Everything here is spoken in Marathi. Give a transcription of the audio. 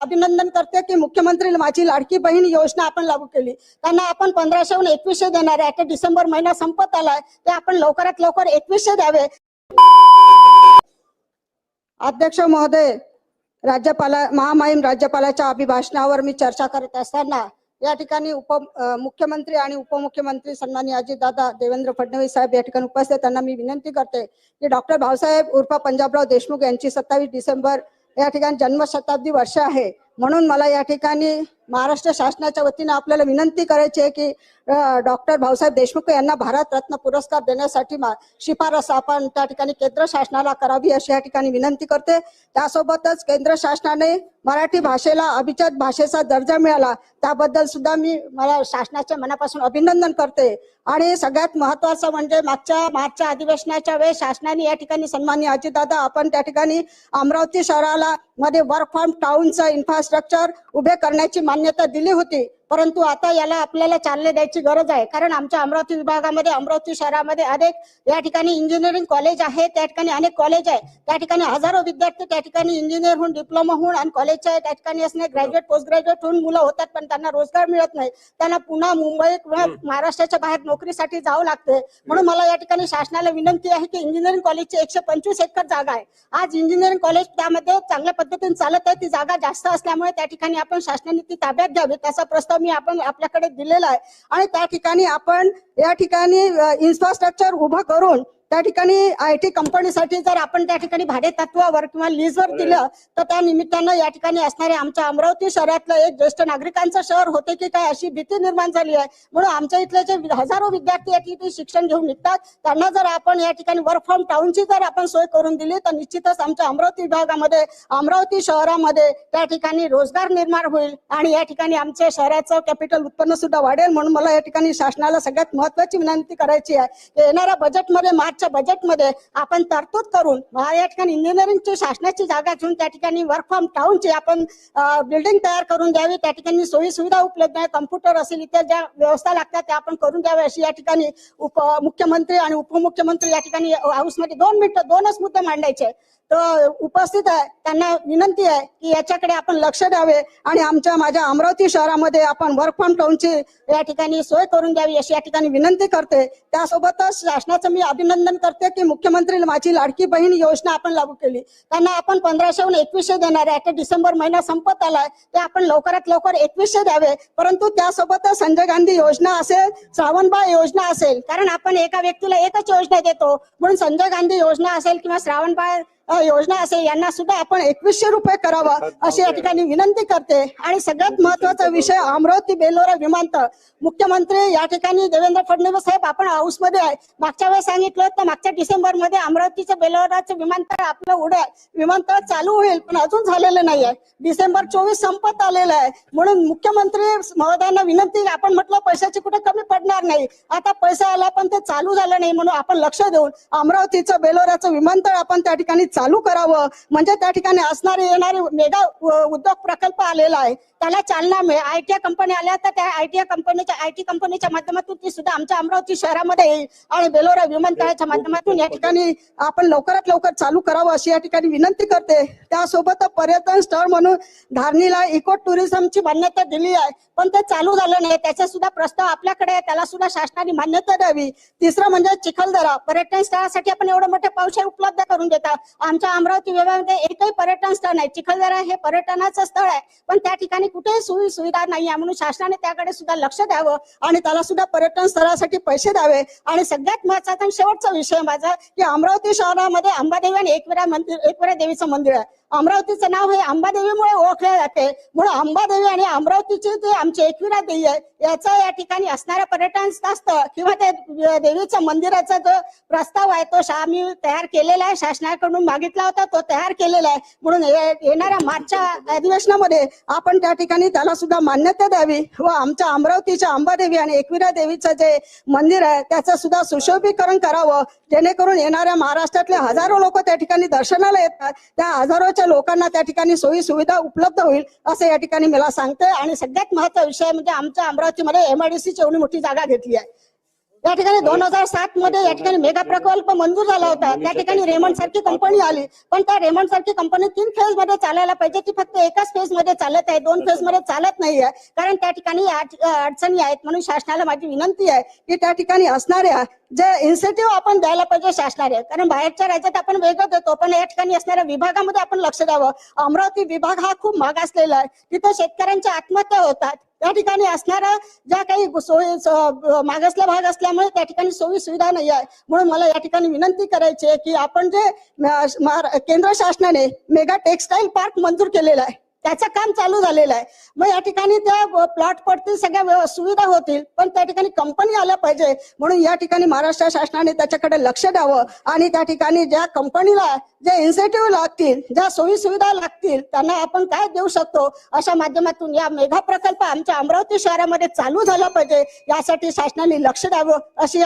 अभिनंदन करते की मुख्यमंत्री माझी लाडकी बहीण योजना आपण लागू केली. त्यांना आपण पंधराशेहून एकवीसशे देणार आहे. आता डिसेंबर महिना संपत आलाय. ते आपण लवकरात लवकर एकवीसशे द्यावे. अध्यक्ष महोदय राज्यपाला महामहिम राज्यपालाच्या अभिभाषणावर मी चर्चा करत असताना या ठिकाणी उप मुख्यमंत्री आणि उपमुख्यमंत्री सन्मानी अजितदादा देवेंद्र फडणवीस साहेब या ठिकाणी उपस्थित त्यांना मी विनंती करते की डॉक्टर भाऊसाहेब उर्फ पंजाबराव देशमुख यांची सत्तावीस डिसेंबर या ठिकाणी जन्मशताब्दी वर्ष आहे. म्हणून मला या ठिकाणी महाराष्ट्र शासनाच्या वतीने आपल्याला विनंती करायची आहे की डॉक्टर भाऊसाहेब देशमुख यांना भारतरत्न पुरस्कार देण्यासाठी मा- शिफारस आपण त्या ठिकाणी केंद्र शासनाला करावी अशी या ठिकाणी विनंती करते. त्यासोबतच केंद्र शासनाने मराठी भाषेला अभिजात भाषेचा दर्जा मिळाला त्याबद्दल सुद्धा मी मला शासनाच्या मनापासून अभिनंदन करते. आणि सगळ्यात महत्वाचं म्हणजे मागच्या मार्चच्या अधिवेशनाच्या वेळेस शासनाने या ठिकाणी सन्माननीय अजितदादा आपण त्या ठिकाणी अमरावती शहराला मध्ये वर्क फ्रॉम टाउनचं इन्फ्रास्ट्रक्चर उभे करण्याची मान्यता दिली होती. परंतु आता याला आपल्याला चालना द्यायची गरज आहे. कारण आमच्या अमरावती विभागामध्ये अमरावती शहरामध्ये अनेक या ठिकाणी इंजिनिअरिंग कॉलेज आहे त्या ठिकाणी अनेक कॉलेज आहे. त्या ठिकाणी हजारो विद्यार्थी त्या ठिकाणी इंजिनियर होऊन डिप्लोमा होऊन आणि कॉलेजच्या त्या ठिकाणी असणे ग्रॅज्युएट पोस्ट ग्रॅज्युएट होऊन मुलं होतात पण त्यांना रोजगार मिळत नाही. त्यांना पुन्हा मुंबई किंवा महाराष्ट्राच्या बाहेर नोकरीसाठी जावं लागते म्हणून मला या ठिकाणी शासनाला विनंती आहे की इंजिनिअरिंग कॉलेजची एकशे पंचवीस एकर जागा आहे. आज इंजिनिअरिंग कॉलेज त्यामध्ये चांगल्या पद्धतीने चालत आहे. ती जागा जास्त असल्यामुळे त्या ठिकाणी आपण शासनाने ती ताब्यात घ्यावी त्याचा प्रस्ताव मी आपण आपल्याकडे दिलेला आहे. आणि त्या ठिकाणी आपण या ठिकाणी इन्फ्रास्ट्रक्चर उभं करून त्या ठिकाणी आय टी कंपनीसाठी जर आपण त्या ठिकाणी भाडे तत्वावर किंवा लीजवर दिलं तर त्या निमित्तानं या ठिकाणी असणारे आमच्या अमरावती शहरातलं एक ज्येष्ठ नागरिकांचं शहर होते की काय अशी भीती निर्माण झाली आहे. म्हणून आमच्या इथले जे हजारो विद्यार्थी या ठिकाणी शिक्षण घेऊन निघतात. त्यांना जर आपण या ठिकाणी वर्क फ्रॉम टाउनची जर आपण सोय करून दिली तर निश्चितच आमच्या अमरावती विभागामध्ये अमरावती शहरामध्ये त्या ठिकाणी रोजगार निर्माण होईल आणि या ठिकाणी आमच्या शहराचं कॅपिटल उत्पन्न सुद्धा वाढेल. म्हणून मला या ठिकाणी शासनाला सगळ्यात महत्वाची विनंती करायची आहे येणाऱ्या बजेटमध्ये मार्चच्या बजेटमध्ये आपण तरतूद करून या ठिकाणी इंजिनिअरिंगची शासनाची जागा घेऊन त्या ठिकाणी वर्क फ्रॉम टाऊनची आपण बिल्डिंग तयार करून द्यावी त्या ठिकाणी सोयी सुविधा उपलब्ध आहे. कम्प्युटर असेल इतर ज्या व्यवस्था लागतात त्या आपण करून द्याव्या अशी या ठिकाणी उप मुख्यमंत्री आणि उपमुख्यमंत्री या ठिकाणी हाऊसमध्ये दोन मिनिटं दोनच मुद्दे मांडायचे. तर उपस्थित आहे त्यांना विनंती आहे की याच्याकडे आपण लक्ष द्यावे आणि आमच्या माझ्या अमरावती शहरामध्ये आपण वर्क फ्रॉम टाऊनची या ठिकाणी सोय करून द्यावी अशी या ठिकाणी विनंती करते. त्यासोबतच शासनाचं मी अभिनंदन करते की मुख्यमंत्री माझी लाडकी बहीण योजना आपण लागू केली. त्यांना आपण पंधराशेहून एकवीसशे देणार आहे. आता डिसेंबर महिना संपत आलाय. ते आपण लवकरात लवकर एकवीसशे द्यावे. परंतु त्यासोबतच संजय गांधी योजना असेल श्रावणबाळ योजना असेल कारण आपण एका व्यक्तीला एकच योजना देतो. म्हणून संजय गांधी योजना असेल किंवा श्रावणबाळ योजना असेल यांना सुद्धा आपण एकवीसशे रुपये करावा अशी या ठिकाणी विनंती करते. आणि सगळ्यात महत्त्वाचा विषय अमरावती बेलोरा विमानतळ. मुख्यमंत्री या ठिकाणी देवेंद्र फडणवीस साहेब आपण हाऊसमध्ये आहे. मागच्या वेळेस सांगितलं तर मागच्या डिसेंबरमध्ये अमरावतीचं बेलोराचं विमानतळ आपलं उड्या विमानतळ चालू होईल पण अजून झालेलं नाही आहे. डिसेंबर चोवीस संपत आलेलं आहे. म्हणून मुख्यमंत्री महोदयांना विनंती आपण म्हटलं पैशाची कुठे कमी पडणार नाही. आता पैसा आला पण ते चालू झालं नाही म्हणून आपण लक्ष देऊन अमरावतीचं बेलोराचं विमानतळ आपण त्या ठिकाणी चालू करावं. म्हणजे त्या ठिकाणी असणारे येणारे मेगा उद्योग प्रकल्प आलेला आहे. त्याला चालना मिळेल आय टी कंपनी आल्या तर त्या आय टी कंपनीच्या आय टी कंपनीच्या माध्यमातून ती सुद्धा आमच्या अमरावती शहरामध्ये येईल आणि बेलोरा विमानतळाच्या माध्यमातून या ठिकाणी आपण लवकरात लवकर चालू करावं अशी या ठिकाणी विनंती करते. त्यासोबत पर्यटन स्थळ म्हणून धारणीला इको टुरिझमची मान्यता दिली आहे. पण ते चालू झालं नाही. त्याचा सुद्धा प्रस्ताव आपल्याकडे आहे. त्याला सुद्धा शासनाने मान्यता द्यावी. तिसरं म्हणजे चिखलदरा. पर्यटन स्थळासाठी आपण एवढे मोठे पावशे उपलब्ध करून देतात आमच्या अमरावती विभागामध्ये एकही पर्यटन स्थळ नाही. चिखलदरा हे पर्यटनाचं स्थळ आहे. पण त्या ठिकाणी कुठेही सोयी सुविधा नाही आहे. म्हणून शासनाने त्याकडे सुद्धा लक्ष द्यावं आणि त्याला सुद्धा पर्यटन स्थळासाठी पैसे द्यावे. आणि सगळ्यात महत्त्वाचा आणि शेवटचा विषय माझा की अमरावती शहरामध्ये अंबादेवी आणि एकविरा मंदिर एकविरा देवीचं मंदिर आहे. अमरावतीचं नाव हे अंबादेवीमुळे ओळखले जाते. म्हणून अंबादेवी आणि अमरावतीची जे आमची एकविरा देवी आहे याचा या ठिकाणी असणारा पर्यटन स्थळ किंवा ते देवीचं मंदिराचा जो प्रस्ताव आहे तो शा- आम्ही तयार केलेला आहे शासनाकडून. मागितला होता तो तयार केलेला आहे. म्हणून येणाऱ्या मार्चच्या अधिवेशनामध्ये आपण त्या ठिकाणी त्याला सुद्धा मान्यता द्यावी व आमच्या अमरावतीच्या अंबादेवी आणि एकविरा देवीचं जे मंदिर आहे त्याचं सुद्धा सुशोभीकरण करावं. जेणेकरून येणाऱ्या महाराष्ट्रातले हजारो लोक त्या ठिकाणी दर्शनाला येतात. त्या हजारोच्या लोकांना त्या ठिकाणी सोयी सुविधा उपलब्ध होईल असं या ठिकाणी मला सांगते आणि सगळ्यात महत्त्वाचा विषय म्हणजे आमच्या अमरावतीमध्ये एमआयडीसीची एवढी मोठी जागा घेतली आहे. या ठिकाणी दोन हजार सात मध्ये या ठिकाणी मेगा प्रकल्प मंजूर झाला होता. त्या ठिकाणी रेमंड सारखी कंपनी आली. पण त्या रेमंड सारखी कंपनी तीन फेजमध्ये चालायला पाहिजे ती फक्त एकाच फेजमध्ये चालत आहे. दोन फेजमध्ये चालत नाहीये. कारण त्या ठिकाणी अड- अडचणी आहेत म्हणून शासनाला माझी विनंती आहे की त्या ठिकाणी असणाऱ्या जे इन्सेंटिव्ह आपण द्यायला पाहिजे शासनाने कारण बाहेरच्या राज्यात आपण वेगळं देतो पण या ठिकाणी असणाऱ्या विभागामध्ये आपण लक्ष द्यावं. अमरावती विभाग हा खूप मागासलेला आहे. तिथे शेतकऱ्यांच्या आत्महत्या होतात. त्या ठिकाणी असणारा ज्या काही सोयी मागासला भाग असल्यामुळे त्या ठिकाणी सोयी सुविधा नाही आहे. म्हणून मला या ठिकाणी विनंती करायची आहे की आपण जे केंद्र शासनाने मेगा टेक्सटाईल पार्क मंजूर केलेला आहे. त्याचं काम चालू झालेलं आहे. मग या ठिकाणी त्या प्लॉट पडतील सगळ्या सुविधा होतील पण त्या ठिकाणी कंपनी आल्या पाहिजे. म्हणून या ठिकाणी महाराष्ट्र शासनाने त्याच्याकडे लक्ष द्यावं आणि त्या ठिकाणी ज्या कंपनीला जे इन्सेंटिव्ह लागतील ज्या सोयी सुविधा लागतील त्यांना आपण काय देऊ शकतो अशा माध्यमातून या मेगा प्रकल्प आमच्या अमरावती शहरामध्ये चालू झाला पाहिजे. यासाठी शासनाने लक्ष द्यावं अशी